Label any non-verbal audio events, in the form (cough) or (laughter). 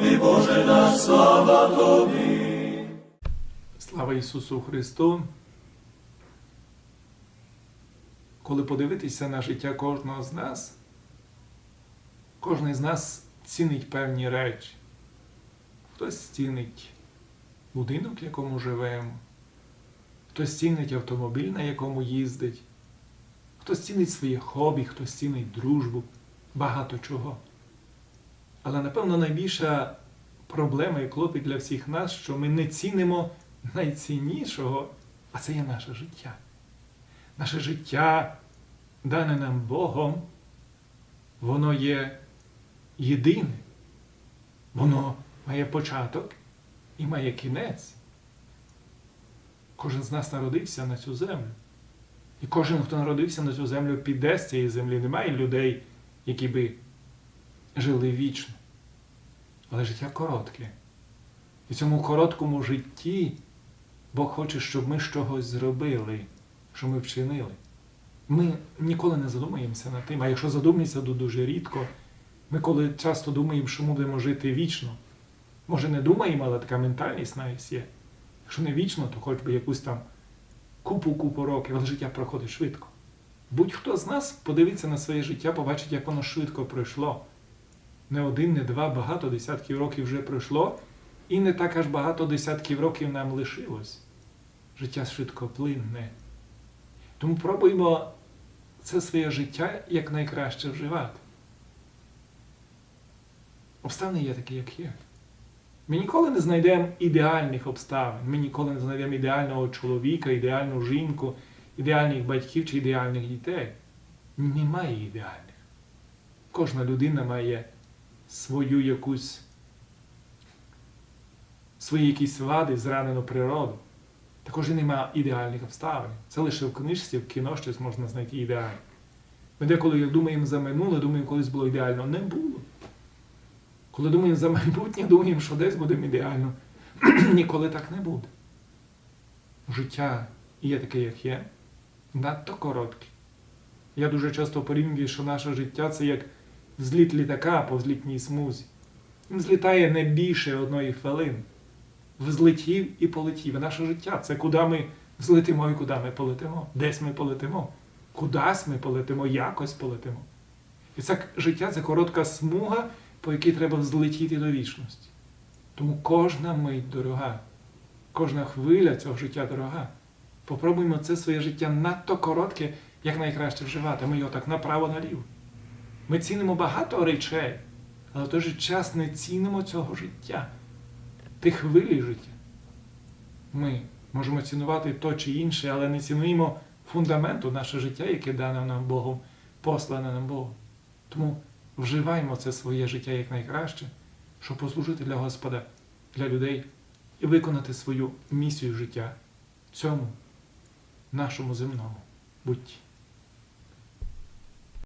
Тобі, Боже наш, слава Тобі. Слава Ісусу Христу! Коли подивитися на життя кожного з нас, кожен з нас цінить певні речі. Хтось цінить будинок, в якому живемо, хтось цінить автомобіль, на якому їздить, хтось цінить своє хобі, хтось цінить дружбу, багато чого. Але, напевно, найбільша проблема і клопіт для всіх нас, що ми не цінимо найціннішого, а це є наше життя. Наше життя, дане нам Богом, воно є єдине. Воно має початок і має кінець. Кожен з нас народився на цю землю. І кожен, хто народився на цю землю, піде з цієї землі. Немає людей, які би жили вічно. Але життя коротке. І в цьому короткому житті Бог хоче, щоб ми чогось зробили, що ми вчинили. Ми ніколи не задумаємося над тим, а якщо задумаємося, то дуже рідко. Ми коли часто думаємо, що ми будемо жити вічно. Може, не думаємо, але така ментальність навіть є. Якщо не вічно, то хоч би якусь там купу-купу років, але життя проходить швидко. Будь-хто з нас подивиться на своє життя, побачить, як воно швидко пройшло. Не один, не два, багато десятків років вже пройшло, і не так аж багато десятків років нам лишилось. Життя швидкоплинне. Тому пробуємо це своє життя якнайкраще вживати. Обставини є такі, як є. Ми ніколи не знайдемо ідеальних обставин. Ми ніколи не знайдемо ідеального чоловіка, ідеальну жінку, ідеальних батьків чи ідеальних дітей. Немає ідеальних. Кожна людина має свою якусь свої якісь вади, зранену природу. Також і немає ідеальних обставин. Це лише в книжці, в кіно щось можна знайти ідеальне. Ми деколи думаємо за минуле, думаємо, колись було ідеально. Не було. Коли думаємо за майбутнє, думаємо, що десь буде ідеально. (clears throat) Ніколи так не буде. Життя є таке, як є, надто коротке. Я дуже часто порівнюю, що наше життя це як зліт літака по злітній смузі. Він злітає не більше одної хвилини. Взлетів і полетів. Наше життя це куди ми злетимо і куди ми полетимо. Десь ми полетимо, кудись ми полетимо, якось полетимо. І це життя це коротка смуга, по якій треба взлетіти до вічності. Тому кожна мить дорога, кожна хвиля цього життя дорога. Попробуємо це своє життя надто коротке, як найкраще вживати. Ми його так направо-наліво. Ми цінимо багато речей, але в той же час не цінимо цього життя, тих хвилі життя. Ми можемо цінувати то чи інше, але не цінуємо фундаменту наше життя, яке дане нам Богом, послане нам Богом. Тому вживаємо це своє життя як найкраще, щоб послужити для Господа, для людей і виконати свою місію життя цьому нашому земному бутті.